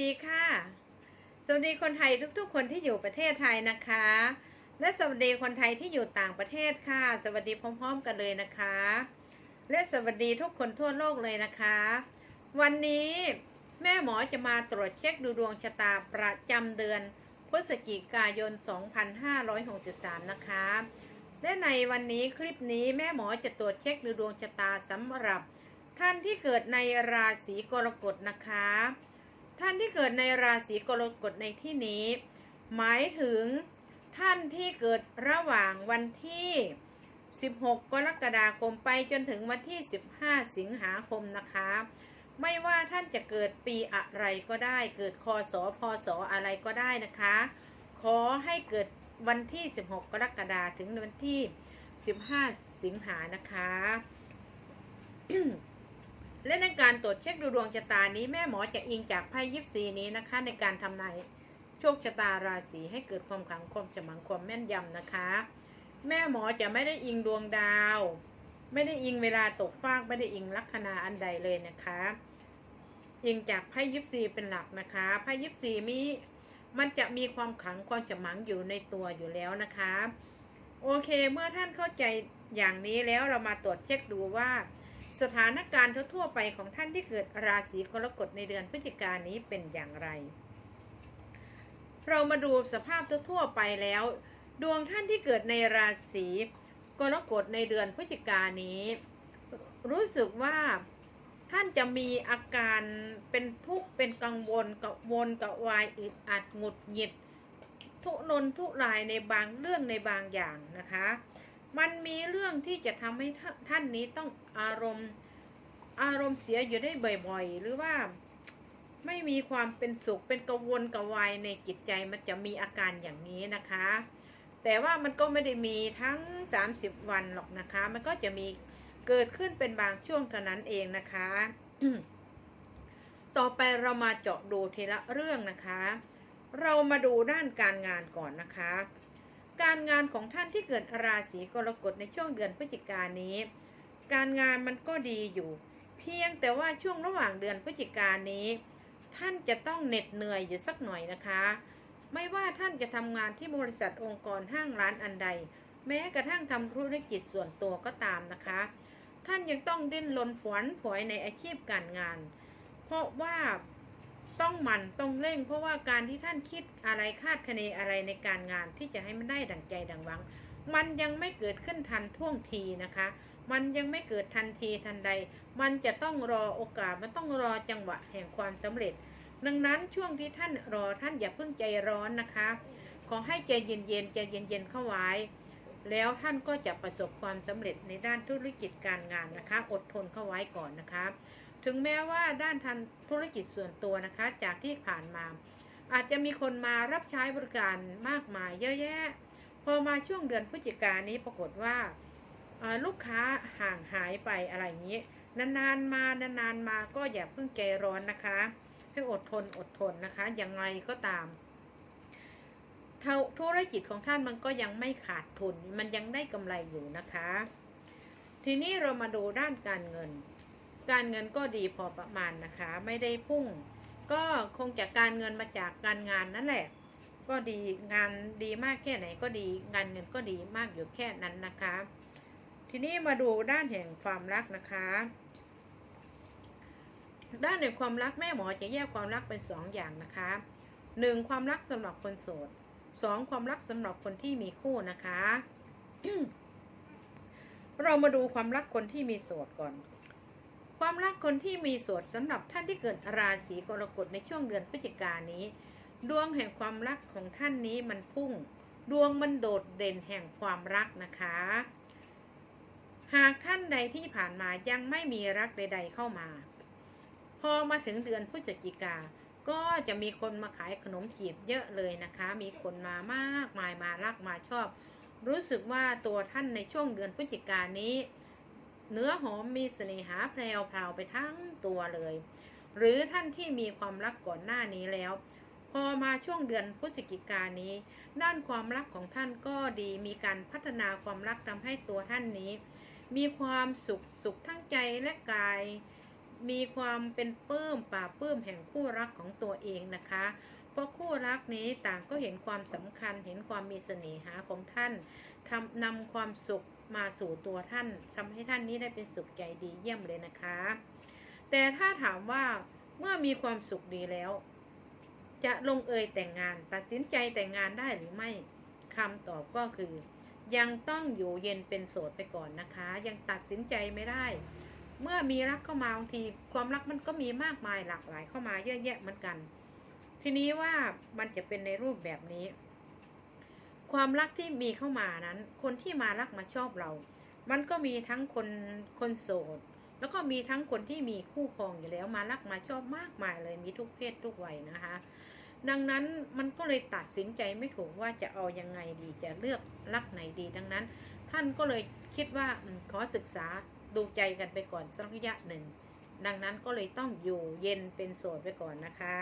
ดีค่ะ สวัสดีคนไทยทุกๆ คนที่อยู่ประเทศไทยนะคะ และสวัสดีคนไทยที่อยู่ต่างประเทศค่ะ สวัสดีพร้อม ๆ กันเลยนะคะ และสวัสดีทุกคนทั่วโลกเลยนะคะ วันนี้แม่หมอจะมาตรวจเช็คดูดวงชะตาประจำเดือนพฤศจิกายน 2563 นะคะ และในวันนี้คลิปนี้แม่หมอจะตรวจเช็คดูดวงชะตาสำหรับท่านที่เกิดในราศีกรกฎนะคะ ท่านที่เกิดในราศีกรกฎในที่นี้ หมายถึงท่านที่เกิดระหว่างวันที่ 16 กรกฎาคมไปจนถึงวันที่ 15 สิงหาคมนะคะ ไม่ว่าท่านจะเกิดปีอะไรก็ได้ เกิดคศพศอะไรก็ได้นะคะ ขอให้เกิดวันที่ 16 กรกฎาคมถึงวันที่ 15 สิงหานะคะ และในการตรวจเช็คดูดวงชะตานี้แม่หมอจะอิงจากไพ่ยิปซีนี้นะคะ ในการทำนายโชคชะตาราศีให้เกิดความขลังความฉมังความแม่นยำนะคะ แม่หมอจะไม่ได้อิงดวงดาว ไม่ได้อิงเวลาตกฟากไม่ได้อิงลัคนาอันใดเลยนะคะ อิงจากไพ่ยิปซีเป็นหลักนะคะไพ่ยิปซีมีมันจะมีความขลังความฉมังอยู่ในตัวอยู่แล้วนะคะ โอเค เมื่อท่านเข้าใจอย่างนี้แล้วเรามาตรวจเช็คดูว่า สถานการณ์ทั่วๆไปของท่านที่เกิดราศีกรกฎในเดือนพฤศจิกายนนี้เป็นอย่างไร เรามาดูสภาพทั่วๆไปแล้ว ดวงท่านที่เกิดในราศีกรกฎในเดือนพฤศจิกายนนี้ รู้สึกว่าท่านจะมีอาการเป็นทุกข์เป็นกังวลกระวนกระวายอึดอัดหงุดหงิด ทุรนทุรายในบางเรื่องในบางอย่างนะคะ มันมีเรื่องที่จะทำให้ท่านนี้ต้องอารมณ์อารมณ์เสียอยู่ได้บ่อยๆ หรือว่าไม่มีความเป็นสุขเป็นกระวนกระวายในจิตใจมันจะมีอาการอย่างนี้นะคะ แต่ว่ามันก็ไม่ได้มีทั้ง 30 วันหรอกนะคะ มันก็จะมีเกิดขึ้นเป็นบางช่วงเท่านั้นเองนะคะ ต่อไปเรามาเจาะดูทีละเรื่องนะคะ เรามาดูด้านการงานก่อนนะคะ การงานของท่านที่เกิดราศีกรกฎในช่วงเดือนพฤศจิกายนนี้ การงานมันก็ดีอยู่ เพียงแต่ว่าช่วงระหว่างเดือนพฤศจิกายนนี้ ท่านจะต้องเหน็ดเหนื่อยอยู่สักหน่อยนะคะ ไม่ว่าท่านจะทำงานที่บริษัทองค์กรห้างร้านอันใด แม้กระทั่งทำธุรกิจส่วนตัวก็ตามนะคะ ท่านยังต้องดิ้นรนฝวนฝอยในอาชีพการงาน เพราะว่า ต้องหมันต้องเร่ง เพราะว่าการที่ท่านคิดอะไรคาดคะเนอะไรในการงานที่จะให้มันได้ดังใจดังหวัง มันยังไม่เกิดขึ้นทันท่วงทีนะคะ มันยังไม่เกิดทันทีทันใด มันจะต้องรอโอกาสมันต้องรอจังหวะแห่งความสำเร็จ ดังนั้นช่วงที่ท่านรอท่านอย่าเพิ่งใจร้อนนะคะ ขอให้ใจเย็นๆใจเย็นๆเข้าไว้ แล้วท่านก็จะประสบความสำเร็จในด้านธุรกิจการงานนะคะ อดทนเข้าไว้ก่อนนะคะ ถึงแม้ว่าด้านทันธุรกิจส่วนตัวนะคะ จากที่ผ่านมา อาจจะมีคนมารับใช้บริการมากมายเยอะแยะ พอมาช่วงเดือนพฤศจิกายนนี้ปรากฏว่าลูกค้าห่างหายไปอะไรอย่างนี้ นานๆมานานๆมาก็อย่าเพิ่งใจร้อนนะคะให้อดทนอดทนนะคะยังไงก็ตามธุรกิจของท่านมันก็ยังไม่ขาดทุน มันยังได้กำไรอยู่นะคะ ทีนี้เรามาดูด้านการเงิน การเงินก็ดีพอประมาณนะคะ ไม่ได้พุ่ง ก็คงจากการเงินมาจากการงานนั่นแหละ ก็ดีงานดีมากแค่ไหนก็ดีงานเงินก็ดีมากอยู่แค่นั้นนะคะ ทีนี้มาดูด้านแห่งความรักนะคะ ด้านแห่งความรักแม่หมอจะแยกความรักเป็นสองอย่างนะคะหนึ่งความรักสำหรับคนโสดสองความรักสำหรับคนที่มีคู่นะคะ เรามาดูความรักคนที่มีโสดก่อน ความรักคนที่มีโสดสำหรับท่านที่เกิดราศีกรกฎในช่วงเดือนพฤศจิกานี้ ดวงแห่งความรักของท่านนี้มันพุ่ง ดวงมันโดดเด่นแห่งความรักนะคะ หากท่านใดที่ผ่านมายังไม่มีรักใด ๆเข้ามา พอมาถึงเดือนพฤศจิกาก็จะมีคนมาขายขนมจีบเยอะเลยนะคะ มีคนมามากมายมารักมาชอบ รู้สึกว่าตัวท่านในช่วงเดือนพฤศจิกานี้ เนื้อหอมมีเสน่หาแพรวพราวไปทั้งตัวเลย หรือท่านที่มีความรักก่อนหน้านี้แล้ว พอมาช่วงเดือนพฤศจิกานี้ ด้านความรักของท่านก็ดีมีการพัฒนาความรักทำให้ตัวท่านนี้ มีความสุขสุขทั้งใจและกายมีความเป็นปลื้มป่าบปลื้มแห่งคู่รักของตัวเองนะคะ เพราะคู่รักนี้ต่างก็เห็นความสำคัญเห็นความมีเสน่หาของท่านทำนำความสุข มาสู่ตัวท่านทำให้ท่านนี้ได้เป็นสุขใจดีเยี่ยมเลยนะคะ แต่ถ้าถามว่าเมื่อมีความสุขดีแล้ว จะลงเอยแต่งงาน ตัดสินใจแต่งงานได้หรือไม่คำตอบก็คือ ยังต้องอยู่เย็นเป็นโสดไปก่อนนะคะ ยังตัดสินใจไม่ได้ เมื่อมีรักเข้ามาบางทีความรักมันก็มีมากมายหลากหลายเข้ามาเยอะแยะเหมือนกัน ทีนี้ว่ามันจะเป็นในรูปแบบนี้ ความรักที่มีเข้ามานั้น คนที่มารักมาชอบเรา มันก็มีทั้งคนคนโสด แล้วก็มีทั้งคนที่มีคู่ครองอยู่แล้วมารักมาชอบมากมายเลยมีทุกเพศทุกวัยนะคะ ดังนั้นมันก็เลยตัดสินใจไม่ถูกว่าจะเอายังไงดีจะเลือกรักไหนดีดังนั้น ท่านก็เลยคิดว่าขอศึกษาดูใจกันไปก่อนสักระยะหนึ่ง ดังนั้นก็เลยต้องอยู่เย็นเป็นโสดไปก่อนนะคะ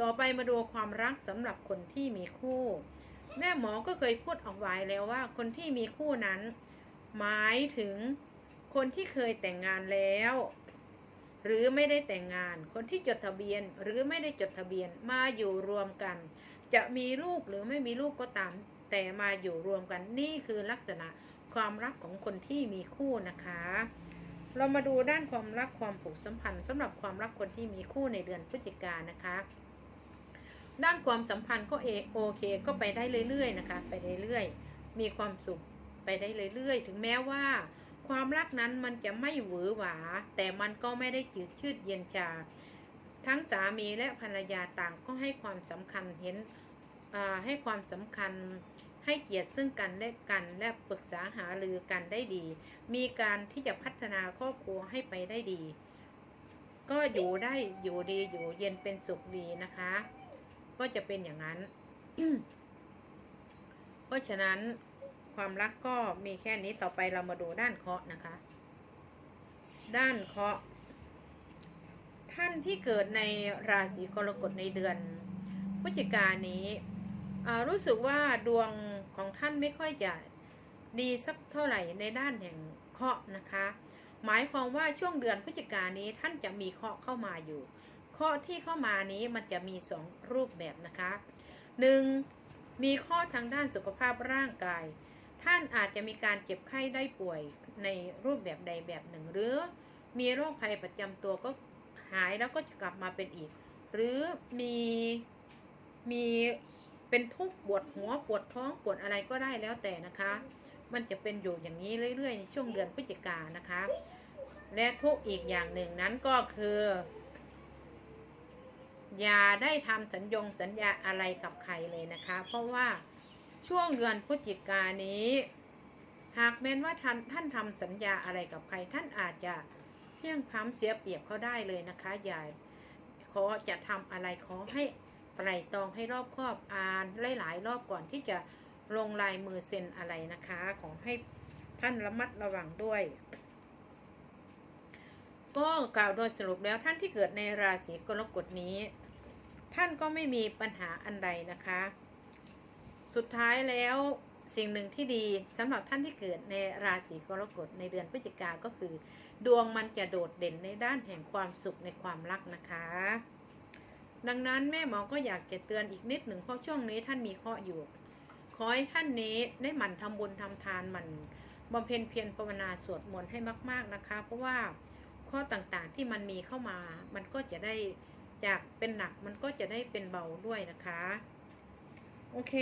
ต่อไปมาดูความรักสำหรับคนที่มีคู่ แม่หมอก็เคยพูดเอาไว้แล้วว่า คนที่มีคู่นั้น หมายถึงคนที่เคยแต่งงานแล้ว หรือไม่ได้แต่งงาน คนที่จดทะเบียนหรือไม่ได้จดทะเบียนมาอยู่รวมกัน จะมีลูกหรือไม่มีลูกก็ตาม แต่มาอยู่รวมกันนี่คือลักษณะความรักของคนที่มีคู่นะคะ เรามาดูด้านความรักความผูกสัมพันธ์สำหรับความรักคนที่มีคู่ในเดือนพฤศจิกานะคะ ด้านความสัมพันธ์ก็เอโอเคก็ไปได้เรื่อยๆนะคะ ไปเรื่อยๆมีความสุขไปได้เรื่อยๆ ถึงแม้ว่า ความรักนั้นมันจะไม่หวือหวา แต่มันก็ไม่ได้จืดชืดเย็นชา ทั้งสามีและภรรยาต่างก็ให้ความสำคัญเห็นให้ความสำคัญให้เกียรติซึ่งกันและกันและปรึกษาหารือกันได้ดี มีการที่จะพัฒนาครอบครัวให้ไปได้ดี ก็อยู่ได้อยู่ดีอยู่เย็นเป็นสุขดีนะคะ ก็จะเป็นอย่างนั้น เพราะฉะนั้นความรักก็มีแค่นี้ต่อไปเรามาดูด้านเคาะนะคะ ด้านเคาะ ท่านที่เกิดในราศีกรกฎในเดือนพฤศจิกายนนี้รู้สึกว่าดวงของท่านไม่ค่อยจะดีสักเท่าไหร่ในด้านแห่งเคาะนะคะ หมายความว่าช่วงเดือนพฤศจิกายนนี้ท่านจะมีเคาะเข้ามาอยู่ เคราะห์ที่เข้ามานี้มันจะมีสองรูปแบบนะคะหนึ่งมีข้อทางด้านสุขภาพร่างกาย ท่านอาจจะมีการเจ็บไข้ได้ป่วยในรูปแบบใดแบบหนึ่ง หรือมีโรคภัยประจำตัวก็หายแล้วก็จะกลับมาเป็นอีก หรือมีมีเป็นทุกข์ปวดหัวปวดท้องปวดอะไรก็ได้แล้วแต่นะคะ มันจะเป็นอยู่อย่างนี้เรื่อยๆในช่วงเดือนพฤศจิกานะคะ และทุกอีกอย่างหนึ่งนั้นก็คือ อย่าได้ทำสัญญงสัญญาอะไรกับใครเลยนะคะ เพราะว่าช่วงเดือนพฤศจิกานี้ หากแม้นว่าท่านท่านทำสัญญาอะไรกับใคร ท่านอาจจะเพียงพล้ำเสียเปรียบเขาได้เลยนะคะอย่าขอจะทำอะไรขอให้ไตรตรองให้รอบครอบอ่านหลายๆรอบก่อนที่จะลงลายมือเซ็นอะไรนะคะ ขอให้ท่านระมัดระวังด้วย ก็กล่าวโดยสรุปแล้วท่านที่เกิดในราศีกรกฎนี้ ท่านก็ไม่มีปัญหาอันใดนะคะ สุดท้ายแล้วสิ่งหนึ่งที่ดีสำหรับท่านที่เกิดในราศีกรกฎในเดือนพฤศจิกาก็คือ ดวงมันจะโดดเด่นในด้านแห่งความสุขในความรักนะคะ ดังนั้นแม่หมอก็อยากจะเตือนอีกนิดหนึ่งเพราะช่วงนี้ท่านมีเคราะห์อยู่ ขอให้ท่านนี้ได้หมั่นทำบุญทำทานหมั่นบำเพ็ญเพียรภาวนาสวดมนต์ให้มาก ๆนะคะ เพราะว่าข้อต่างๆที่มันมีเข้ามามันก็จะได้ จากเป็นหนักมันก็จะได้เป็นเบาด้วยนะคะ โอเค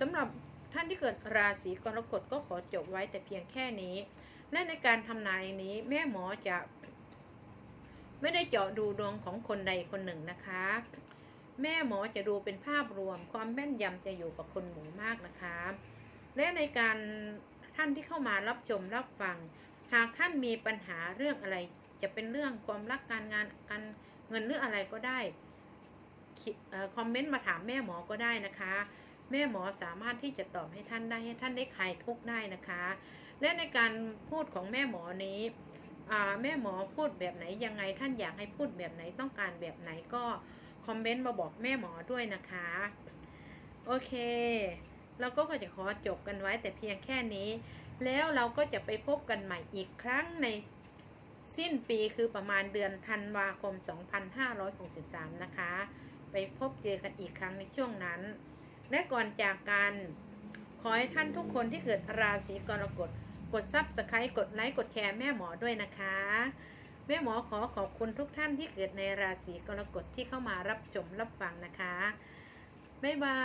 สำหรับท่านที่เกิดราศีกรกฎก็ขอจบไว้แต่เพียงแค่นี้ และในการทำนายนี้แม่หมอจะไม่ได้เจาะดูดวงของคนใดคนหนึ่งนะคะ แม่หมอจะดูเป็นภาพรวม ความแม่นยำจะอยู่กับคนหมู่มากนะคะ และในการท่านที่เข้ามารับชมรับฟัง หากท่านมีปัญหาเรื่องอะไร จะเป็นเรื่องความรักการงานการ เงินหรืออะไรก็ได้คอมเมนต์มาถามแม่หมอก็ได้นะคะ แม่หมอสามารถที่จะตอบให้ท่านได้ให้ท่านได้คลายทุกข์ได้นะคะ และในการพูดของแม่หมอนี้แม่หมอพูดแบบไหนยังไงท่านอยากให้พูดแบบไหนต้องการแบบไหนก็คอมเมนต์มาบอกแม่หมอด้วยนะคะ โอเค เราก็จะขอจบกันไว้แต่เพียงแค่นี้ แล้วเราก็จะไปพบกันใหม่อีกครั้งใน สิ้นปีคือประมาณเดือนธันวาคม 2563 นะคะ ไปพบเจอกันอีกครั้งในช่วงนั้น และก่อนจากกันขอให้ท่านทุกคนที่เกิดราศีกรกฎกดซับสไครต์กดไลค์กดแชร์แม่หมอด้วยนะคะ แม่หมอขอขอบคุณทุกท่านที่เกิดในราศีกรกฎที่เข้ามารับชมรับฟังนะคะ บ๊ายบา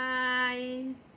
ย